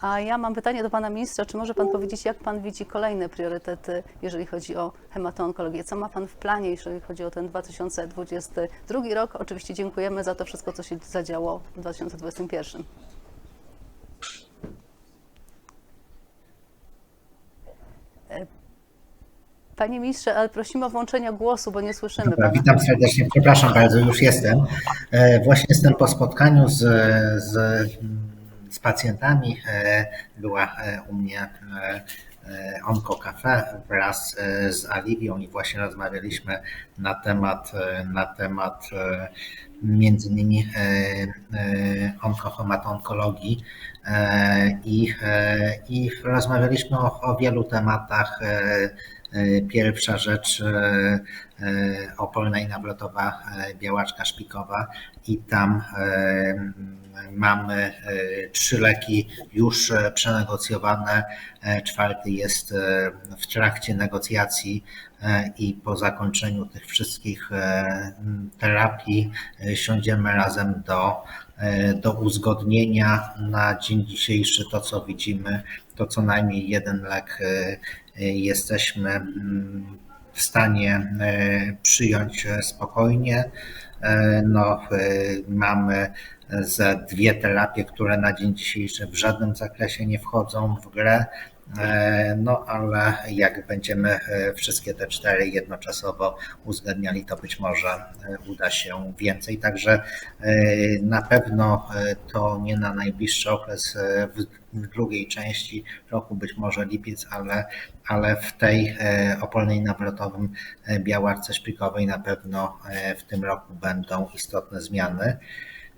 A ja mam pytanie do pana ministra. Czy może pan powiedzieć, jak pan widzi kolejne priorytety, jeżeli chodzi o hematoonkologię? Co ma pan w planie, jeżeli chodzi o ten 2022 rok? Oczywiście dziękujemy za to wszystko, co się zadziało w 2021. E, Panie ministrze, ale prosimy o włączenie głosu, bo nie słyszymy Dobra, pana. witam serdecznie, przepraszam bardzo, już jestem. E, Właśnie jestem po spotkaniu z, z, z pacjentami. E, Była e, u mnie e, Onko Cafe wraz z Aliwią i właśnie rozmawialiśmy na temat, na temat między innymi onkohematologii e, i, i rozmawialiśmy o, o wielu tematach. E, Pierwsza rzecz e, e, opolna i nawrotowa białaczka szpikowa i tam mamy trzy leki już przenegocjowane. Czwarty jest w trakcie negocjacji i po zakończeniu tych wszystkich terapii siądziemy razem do, do uzgodnienia. Na dzień dzisiejszy to, co widzimy, to co najmniej jeden lek e, jesteśmy mm, w stanie e, przyjąć spokojnie. E, No, mamy ze dwie terapie, które na dzień dzisiejszy w żadnym zakresie nie wchodzą w grę. E, No, ale jak będziemy e, wszystkie te cztery jednoczesowo uzgadniali, to być może e, uda się więcej. Także na pewno to nie na najbliższy okres w drugiej części roku, być może lipiec, ale, ale w tej opolnej nawrotowym e, białaczce szpikowej na pewno w tym roku będą istotne zmiany.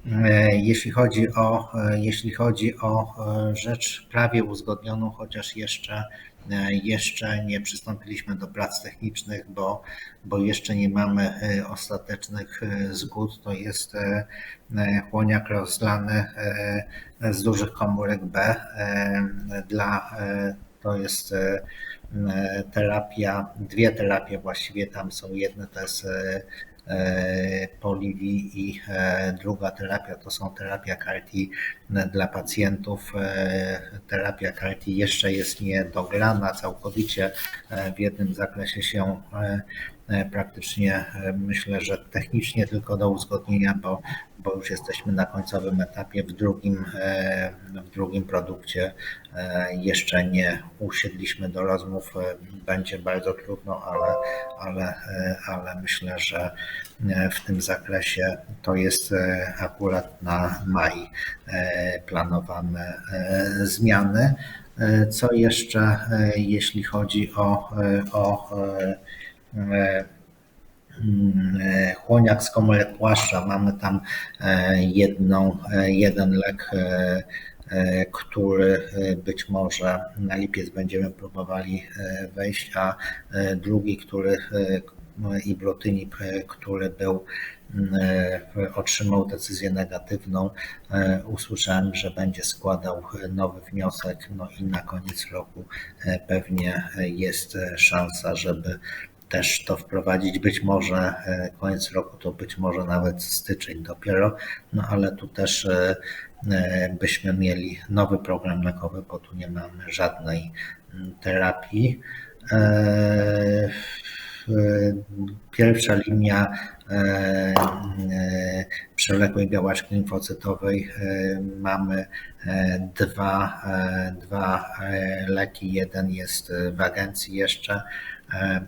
E, Jeśli chodzi o, e, jeśli chodzi o e, rzecz prawie uzgodnioną, chociaż jeszcze, jeszcze nie przystąpiliśmy do prac technicznych, bo, bo jeszcze nie mamy ostatecznych zgód, to jest chłoniak rozlany z dużych komórek B. Dla, to jest terapia, dwie terapie właściwie tam są, jedne to jest Poliwi i e, druga terapia to są terapia CAR-T dla pacjentów. E, Terapia CAR-T jeszcze jest niedograna całkowicie. E, W jednym zakresie się e, e, praktycznie e, myślę, że technicznie tylko do uzgodnienia, bo, bo już jesteśmy na końcowym etapie. W drugim, e, w drugim produkcie e, jeszcze nie usiedliśmy do rozmów. E, Będzie bardzo trudno, ale, ale, e, ale myślę, że e, w tym zakresie to jest e, akurat na maj e, planowane e, zmiany. E, Co jeszcze, e, jeśli chodzi o, e, o e, e, e, chłoniak z komórek płaszcza. Mamy tam e, jedną, e, jeden lek, e, który być może na lipiec będziemy próbowali wejść, a drugi, który ibrotynib, e, który był otrzymał decyzję negatywną. Usłyszałem, że będzie składał nowy wniosek, no i na koniec roku pewnie jest szansa, żeby też to wprowadzić. Być może e, koniec roku to być może nawet styczeń dopiero, no ale tu też e, e, byśmy mieli nowy program lekowy, bo tu nie mamy żadnej terapii. Pierwsza linia przewlekłej białaczki limfocytowej mamy dwa, dwa leki. Jeden jest w agencji jeszcze,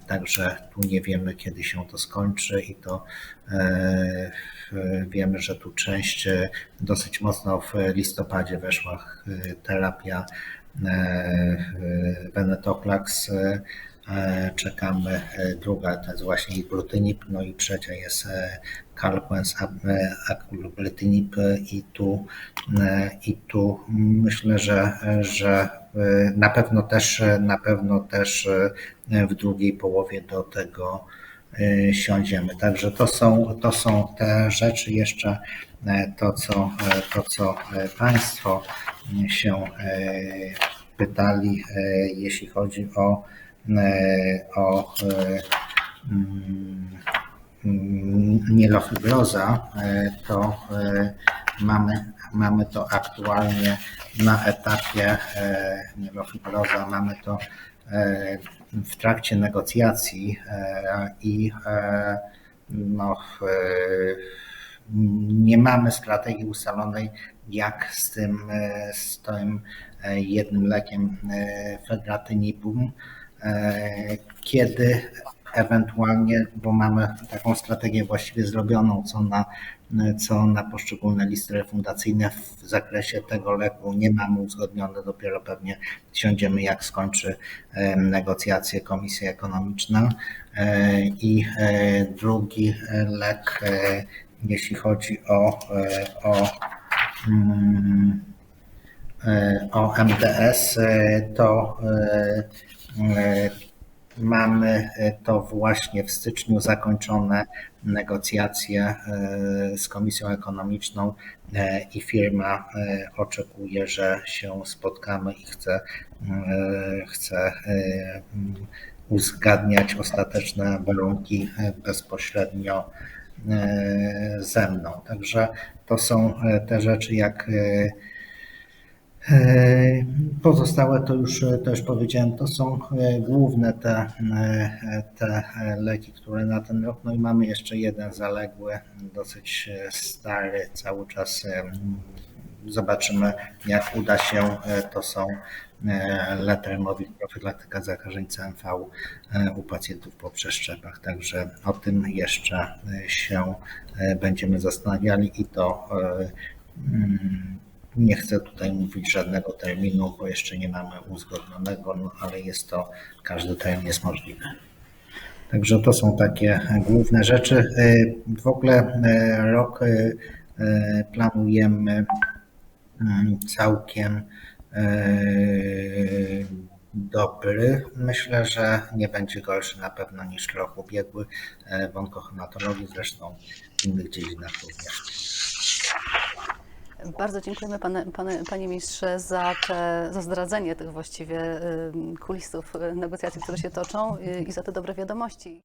także tu nie wiemy, kiedy się to skończy i to e, w- wiemy, że tu część e, dosyć mocno w listopadzie weszła e, terapia e, e, Venetoclax. e, E, Czekamy. E, Druga to jest właśnie ibrutynib, no i trzecia jest e, Calquence e, aclubretinib e, i tu, e, i tu myślę, że, że e, na pewno też, na pewno też e, w drugiej połowie do tego e, siądziemy. Także to są, to są te rzeczy jeszcze, e, to co, e, to co e, Państwo się e, pytali, e, jeśli chodzi o e, o e, mm, mm, mielofibroza, e, to, e, Mamy, mamy to aktualnie na etapie e, nielofibroza, mamy to e, w trakcie negocjacji e, i e, no, nie mamy strategii ustalonej, jak z tym, e, z tym e, jednym lekiem e, fedratynibum, e, kiedy ewentualnie, bo mamy taką strategię właściwie zrobioną, co na, co na poszczególne listy refundacyjne w zakresie tego leku nie mamy uzgodnione, dopiero pewnie siądziemy, jak skończy negocjacje Komisja Ekonomiczna. E, I e, drugi lek, e, jeśli chodzi o, o, mm, o MDS, e, to mamy e, to właśnie w styczniu zakończone negocjacje e, z Komisją Ekonomiczną e, i firma oczekuje, że się spotkamy i chce, chce uzgadniać ostateczne warunki bezpośrednio ze mną. Także to są te rzeczy, jak Pozostałe to już, to już powiedziałem, to są e, główne te, e, te leki, które na ten rok. No i mamy jeszcze jeden zaległy, dosyć e, stary, cały czas e, zobaczymy jak uda się. E, To są e, Letermovir, profilaktyka zakażeń CMV e, u pacjentów po przeszczepach. Także o tym jeszcze e, się e, będziemy zastanawiali i to e, mm, nie chcę tutaj mówić żadnego terminu, bo jeszcze nie mamy uzgodnionego, no ale jest to, każdy termin jest możliwy. Także to są takie główne rzeczy. Y, W ogóle y, rok y, planujemy mm, całkiem dobry. Myślę, że nie będzie gorszy na pewno niż rok ubiegły w onkohematologii, zresztą w innych dziedzinach również. Bardzo dziękujemy pane, pane, Panie Ministrze za, te, za zdradzenie tych właściwie kulisów y, negocjacji, które się toczą y, i za te dobre wiadomości.